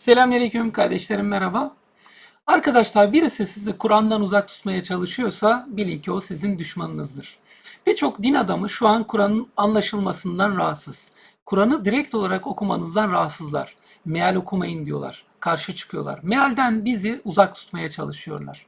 Selamünaleyküm kardeşlerim merhaba. Arkadaşlar birisi sizi Kur'an'dan uzak tutmaya çalışıyorsa bilin ki o sizin düşmanınızdır. Birçok din adamı şu an Kur'an'ın anlaşılmasından rahatsız. Kur'an'ı direkt olarak okumanızdan rahatsızlar. Meal okumayın diyorlar. Karşı çıkıyorlar. Mealden bizi uzak tutmaya çalışıyorlar.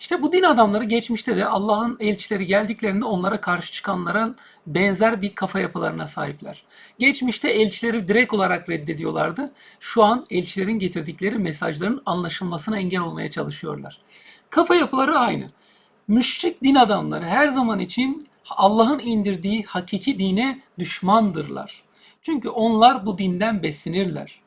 İşte bu din adamları geçmişte de Allah'ın elçileri geldiklerinde onlara karşı çıkanlara benzer bir kafa yapılarına sahipler. Geçmişte elçileri direkt olarak reddediyorlardı. Şu an elçilerin getirdikleri mesajların anlaşılmasına engel olmaya çalışıyorlar. Kafa yapıları aynı. Müşrik din adamları her zaman için Allah'ın indirdiği hakiki dine düşmandırlar. Çünkü onlar bu dinden beslenirler.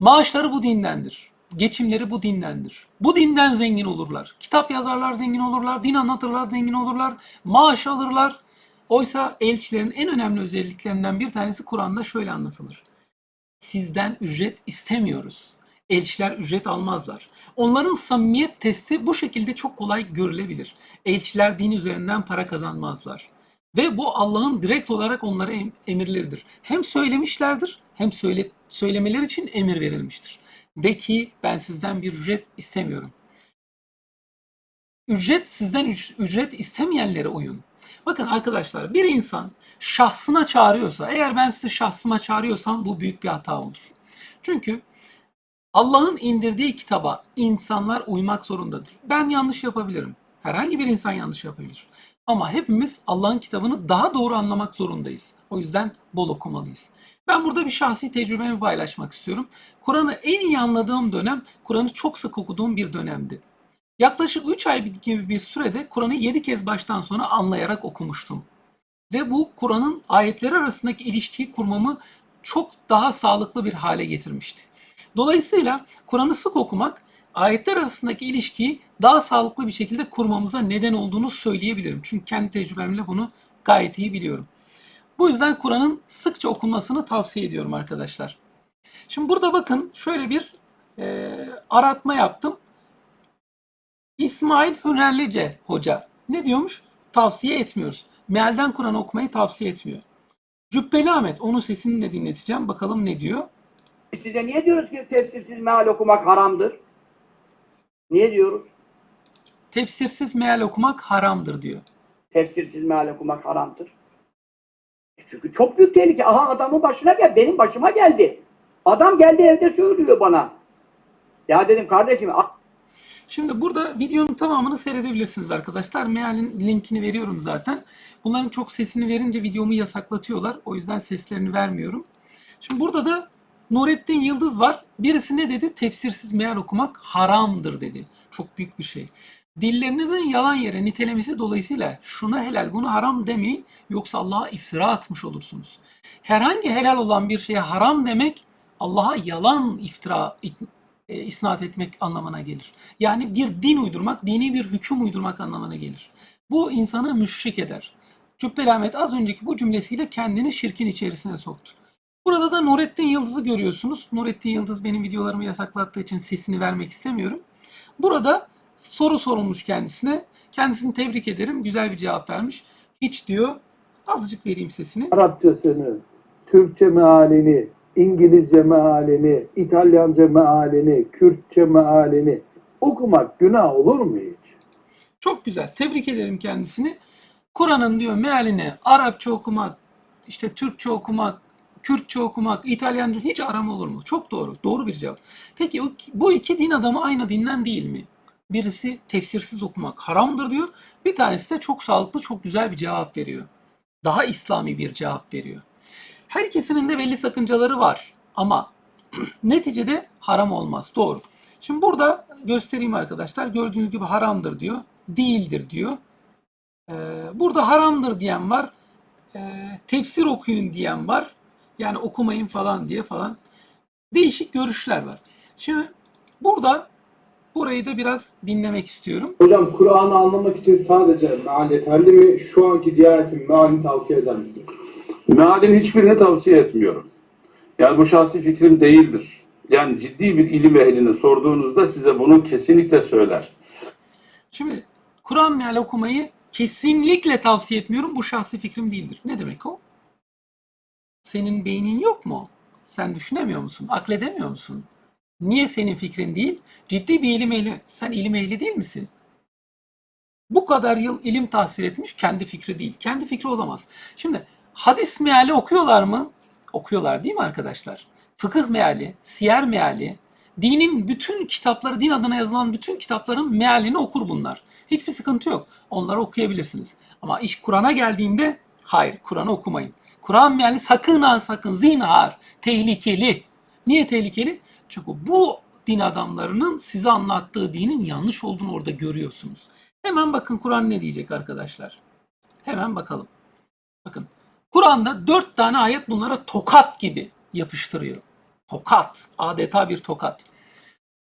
Maaşları bu dindendir. Geçimleri bu dindendir. Bu dinden zengin olurlar. Kitap yazarlar zengin olurlar. Din anlatırlar zengin olurlar. Maaş alırlar. Oysa elçilerin en önemli özelliklerinden bir tanesi Kur'an'da şöyle anlatılır. Sizden ücret istemiyoruz. Elçiler ücret almazlar. Onların samimiyet testi bu şekilde çok kolay görülebilir. Elçiler din üzerinden para kazanmazlar. Ve bu Allah'ın direkt olarak onlara em- emirleridir. Hem söylemişlerdir hem söyle, söylemeleri için emir verilmiştir. De ki ben sizden bir ücret istemiyorum. Ücret sizden üc- ücret istemeyenlere uyun. Bakın arkadaşlar bir insan şahsına çağırıyorsa eğer ben sizi şahsıma çağırıyorsam bu büyük bir hata olur. Çünkü Allah'ın indirdiği kitaba insanlar uymak zorundadır. Ben yanlış yapabilirim. Herhangi bir insan yanlış yapabilir. Ama hepimiz Allah'ın kitabını daha doğru anlamak zorundayız. O yüzden bol okumalıyız. Ben burada bir şahsi tecrübemi paylaşmak istiyorum. Kur'an'ı en iyi anladığım dönem, Kur'an'ı çok sık okuduğum bir dönemdi. Yaklaşık 3 ay gibi bir sürede Kur'an'ı 7 kez baştan sona anlayarak okumuştum. Ve bu Kur'an'ın ayetleri arasındaki ilişkiyi kurmamı çok daha sağlıklı bir hale getirmişti. Dolayısıyla Kur'an'ı sık okumak ayetler arasındaki ilişkiyi daha sağlıklı bir şekilde kurmamıza neden olduğunu söyleyebilirim. Çünkü kendi tecrübemle bunu gayet iyi biliyorum. Bu yüzden Kur'an'ın sıkça okunmasını tavsiye ediyorum arkadaşlar. Şimdi burada bakın şöyle bir e, aratma yaptım. İsmail Hünerlice hoca ne diyormuş? Tavsiye etmiyoruz. Mealden Kur'an okumayı tavsiye etmiyor. Cübbeli Ahmet onun sesini de dinleteceğim. Bakalım ne diyor? Size niye diyoruz ki tefsirsiz meal okumak haramdır? Niye diyoruz? Tefsirsiz meal okumak haramdır diyor. Tefsirsiz meal okumak haramdır. Çünkü çok büyük tehlike. Aha adamın başına gel. Benim başıma geldi. Adam geldi evde söylüyor bana. Ya dedim kardeşim a- Şimdi burada videonun tamamını seyredebilirsiniz arkadaşlar. Meal'in linkini veriyorum zaten. Bunların çok sesini verince videomu yasaklatıyorlar. O yüzden seslerini vermiyorum. Şimdi burada da Nurettin Yıldız var. Birisi ne dedi? Tefsirsiz meal okumak haramdır dedi. Çok büyük bir şey. Dillerinizin yalan yere nitelemesi dolayısıyla şuna helal bunu haram demeyin yoksa Allah'a iftira atmış olursunuz. Herhangi helal olan bir şeye haram demek Allah'a yalan iftira e, isnat etmek anlamına gelir. Yani bir din uydurmak, dini bir hüküm uydurmak anlamına gelir. Bu insanı müşrik eder. Cübbeli Ahmet az önceki bu cümlesiyle kendini şirkin içerisine soktu. Burada da Nurettin Yıldız'ı görüyorsunuz. Nurettin Yıldız benim videolarımı yasaklattığı için sesini vermek istemiyorum. Burada soru sorulmuş kendisine. Kendisini tebrik ederim. Güzel bir cevap vermiş. Hiç diyor. Azıcık vereyim sesini. Arapçasını, Türkçe mealini, İngilizce mealini, İtalyanca mealini, Kürtçe mealini okumak günah olur mu hiç? Çok güzel. Tebrik ederim kendisini. Kur'an'ın diyor mealini Arapça okumak, işte Türkçe okumak, Kürtçe okumak, İtalyanca hiç aram olur mu? Çok doğru. Doğru bir cevap. Peki bu iki din adamı aynı dinden değil mi? Birisi tefsirsiz okumak haramdır diyor. Bir tanesi de çok sağlıklı, çok güzel bir cevap veriyor. Daha İslami bir cevap veriyor. Her ikisinin de belli sakıncaları var ama neticede haram olmaz. Doğru. Şimdi burada göstereyim arkadaşlar. Gördüğünüz gibi haramdır diyor. Değildir diyor. Ee, burada haramdır diyen var. Ee, tefsir okuyun diyen var. Yani okumayın falan diye falan. Değişik görüşler var. Şimdi burada burayı da biraz dinlemek istiyorum. Hocam Kur'an'ı anlamak için sadece meal yeterli mi? Şu anki Diyanet'in mealini tavsiye eder misiniz? Mealin hiçbirini tavsiye etmiyorum. Yani bu şahsi fikrim değildir. Yani ciddi bir ilim ehline sorduğunuzda size bunu kesinlikle söyler. Şimdi Kur'an meal okumayı kesinlikle tavsiye etmiyorum. Bu şahsi fikrim değildir. Ne demek o? Senin beynin yok mu? Sen düşünemiyor musun? Akledemiyor musun? Niye senin fikrin değil? Ciddi bir ilim ehli. Sen ilim ehli değil misin? Bu kadar yıl ilim tahsil etmiş kendi fikri değil. Kendi fikri olamaz. Şimdi hadis meali okuyorlar mı? Okuyorlar değil mi arkadaşlar? Fıkıh meali, siyer meali, dinin bütün kitapları, din adına yazılan bütün kitapların mealini okur bunlar. Hiçbir sıkıntı yok. Onları okuyabilirsiniz. Ama iş Kur'an'a geldiğinde hayır Kur'an'ı okumayın. Kur'an meali sakın ha sakın zinhar tehlikeli. Niye tehlikeli? Çünkü bu din adamlarının size anlattığı dinin yanlış olduğunu orada görüyorsunuz. Hemen bakın Kur'an ne diyecek arkadaşlar. Hemen bakalım. Bakın Kur'an'da dört tane ayet bunlara tokat gibi yapıştırıyor. Tokat. Adeta bir tokat.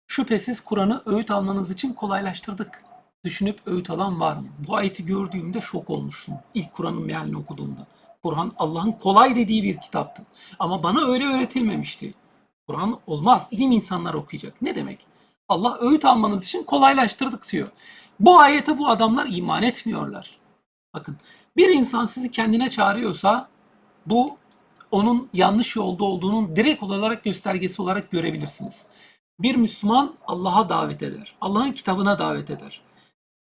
Şüphesiz Kur'an'ı öğüt almanız için kolaylaştırdık. Düşünüp öğüt alan var mı? Bu ayeti gördüğümde şok olmuştum. İlk Kur'an'ın mealini okuduğumda. Kur'an Allah'ın kolay dediği bir kitaptı. Ama bana öyle öğretilmemişti. Kur'an olmaz. İlim insanlar okuyacak. Ne demek? Allah öğüt almanız için kolaylaştırdık diyor. Bu ayete bu adamlar iman etmiyorlar. Bakın bir insan sizi kendine çağırıyorsa bu onun yanlış yolda olduğunun direkt olarak göstergesi olarak görebilirsiniz. Bir Müslüman Allah'a davet eder. Allah'ın kitabına davet eder.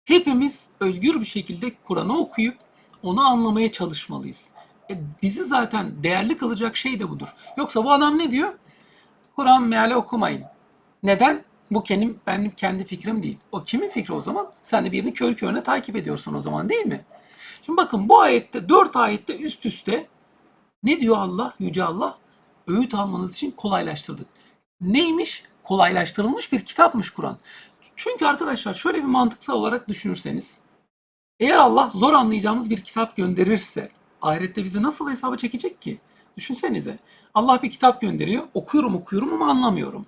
Hepimiz özgür bir şekilde Kur'an'ı okuyup onu anlamaya çalışmalıyız. E, bizi zaten değerli kılacak şey de budur. Yoksa bu adam ne diyor? Kur'an meali okumayın. Neden? Bu benim, benim kendi fikrim değil. O kimin fikri o zaman? Sen de birini kör körüne takip ediyorsun o zaman değil mi? Şimdi bakın bu ayette, dört ayette üst üste ne diyor Allah, Yüce Allah? Öğüt almanız için kolaylaştırdık. Neymiş? Kolaylaştırılmış bir kitapmış Kur'an. Çünkü arkadaşlar şöyle bir mantıksal olarak düşünürseniz, eğer Allah zor anlayacağımız bir kitap gönderirse, ahirette bizi nasıl hesaba çekecek ki? Düşünsenize. Allah bir kitap gönderiyor, okuyorum okuyorum ama anlamıyorum.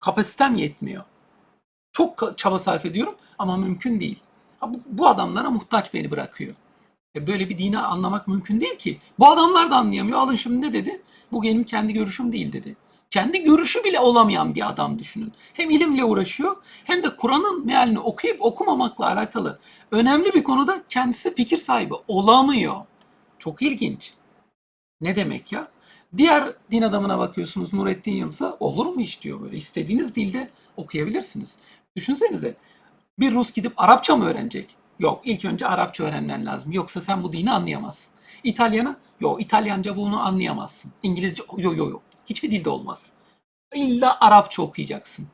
Kapasitem yetmiyor. Çok çaba sarf ediyorum ama mümkün değil. Bu, bu adamlara muhtaç beni bırakıyor. E böyle bir dini anlamak mümkün değil ki. Bu adamlar da anlayamıyor. Alın şimdi ne dedi? Bu benim kendi görüşüm değil dedi. Kendi görüşü bile olamayan bir adam düşünün. Hem ilimle uğraşıyor hem de Kur'an'ın mealini okuyup okumamakla alakalı önemli bir konuda kendisi fikir sahibi olamıyor. Çok ilginç. Ne demek ya? Diğer din adamına bakıyorsunuz Nurettin Yıldız'a olur mu iş diyor böyle. İstediğiniz dilde okuyabilirsiniz. Düşünsenize bir Rus gidip Arapça mı öğrenecek? Yok ilk önce Arapça öğrenmen lazım. Yoksa sen bu dini anlayamazsın. İtalyana? Yok İtalyanca bunu anlayamazsın. İngilizce? Yok yok yok. Hiçbir dilde olmaz. İlla Arapça okuyacaksın.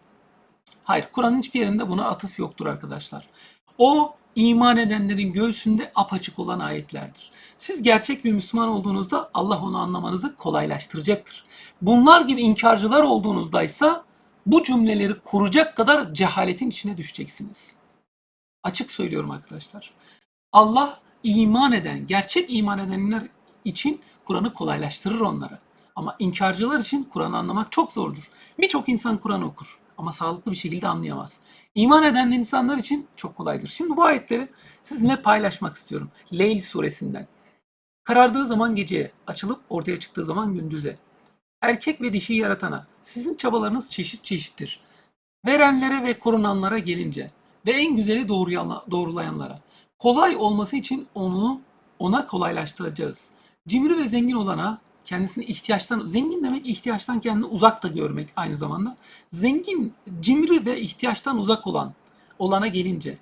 Hayır Kur'an'ın hiçbir yerinde buna atıf yoktur arkadaşlar. O iman edenlerin göğsünde apaçık olan ayetlerdir. Siz gerçek bir Müslüman olduğunuzda Allah onu anlamanızı kolaylaştıracaktır. Bunlar gibi inkarcılar olduğunuzda ise bu cümleleri kuracak kadar cehaletin içine düşeceksiniz. Açık söylüyorum arkadaşlar. Allah iman eden, gerçek iman edenler için Kur'an'ı kolaylaştırır onlara. Ama inkarcılar için Kur'an'ı anlamak çok zordur. Birçok insan Kur'an okur ama sağlıklı bir şekilde anlayamaz. İman eden insanlar için çok kolaydır. Şimdi bu ayetleri sizinle paylaşmak istiyorum. Leyl suresinden. Karardığı zaman geceye, açılıp ortaya çıktığı zaman gündüze. Erkek ve dişi yaratana sizin çabalarınız çeşit çeşittir. Verenlere ve korunanlara gelince ve en güzeli doğrulayanlara. Kolay olması için onu ona kolaylaştıracağız. Cimri ve zengin olana kendisini ihtiyaçtan, zengin demek ihtiyaçtan kendini uzak da görmek aynı zamanda. Zengin, cimri ve ihtiyaçtan uzak olan, olana gelince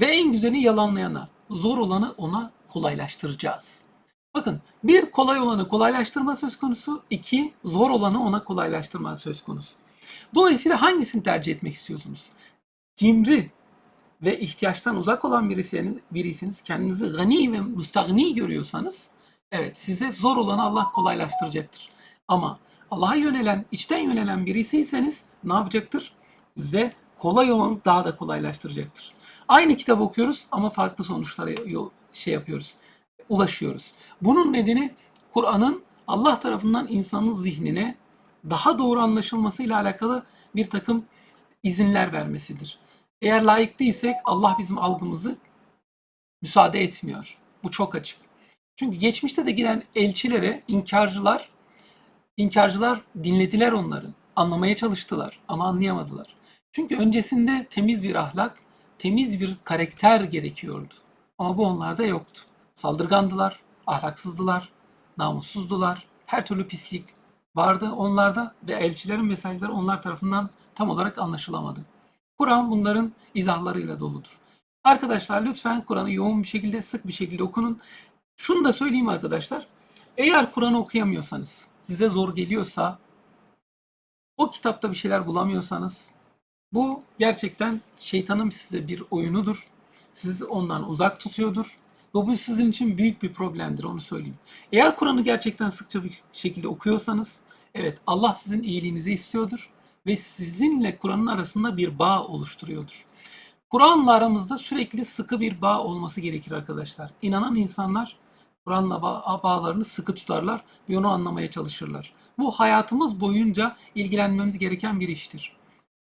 ve en güzeli yalanlayana, zor olanı ona kolaylaştıracağız. Bakın bir kolay olanı kolaylaştırma söz konusu, iki zor olanı ona kolaylaştırma söz konusu. Dolayısıyla hangisini tercih etmek istiyorsunuz? Cimri ve ihtiyaçtan uzak olan birisiniz, birisiniz kendinizi gani ve müstagni görüyorsanız evet size zor olanı Allah kolaylaştıracaktır. Ama Allah'a yönelen, içten yönelen birisiyseniz ne yapacaktır? Size kolay olanı daha da kolaylaştıracaktır. Aynı kitabı okuyoruz ama farklı sonuçlara şey yapıyoruz, ulaşıyoruz. Bunun nedeni Kur'an'ın Allah tarafından insanın zihnine daha doğru anlaşılmasıyla alakalı bir takım izinler vermesidir. Eğer layık değilsek Allah bizim algımızı müsaade etmiyor. Bu çok açık. Çünkü geçmişte de giden elçilere inkarcılar inkarcılar dinlediler onları. Anlamaya çalıştılar ama anlayamadılar. Çünkü öncesinde temiz bir ahlak, temiz bir karakter gerekiyordu. Ama bu onlarda yoktu. Saldırgandılar, ahlaksızdılar, namussuzdular, her türlü pislik vardı onlarda ve elçilerin mesajları onlar tarafından tam olarak anlaşılamadı. Kur'an bunların izahlarıyla doludur. Arkadaşlar lütfen Kur'an'ı yoğun bir şekilde, sık bir şekilde okunun. Şunu da söyleyeyim arkadaşlar. Eğer Kur'an'ı okuyamıyorsanız, size zor geliyorsa, o kitapta bir şeyler bulamıyorsanız, bu gerçekten şeytanın size bir oyunudur. Sizi ondan uzak tutuyordur. Ve bu sizin için büyük bir problemdir onu söyleyeyim. Eğer Kur'an'ı gerçekten sıkça bir şekilde okuyorsanız, evet Allah sizin iyiliğinizi istiyordur ve sizinle Kur'an'ın arasında bir bağ oluşturuyordur. Kur'an'la aramızda sürekli sıkı bir bağ olması gerekir arkadaşlar. İnanan insanlar Kur'an'la bağ- bağlarını sıkı tutarlar ve onu anlamaya çalışırlar. Bu hayatımız boyunca ilgilenmemiz gereken bir iştir.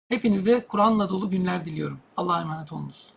Hepinize Kur'an'la dolu günler diliyorum. Allah'a emanet olunuz.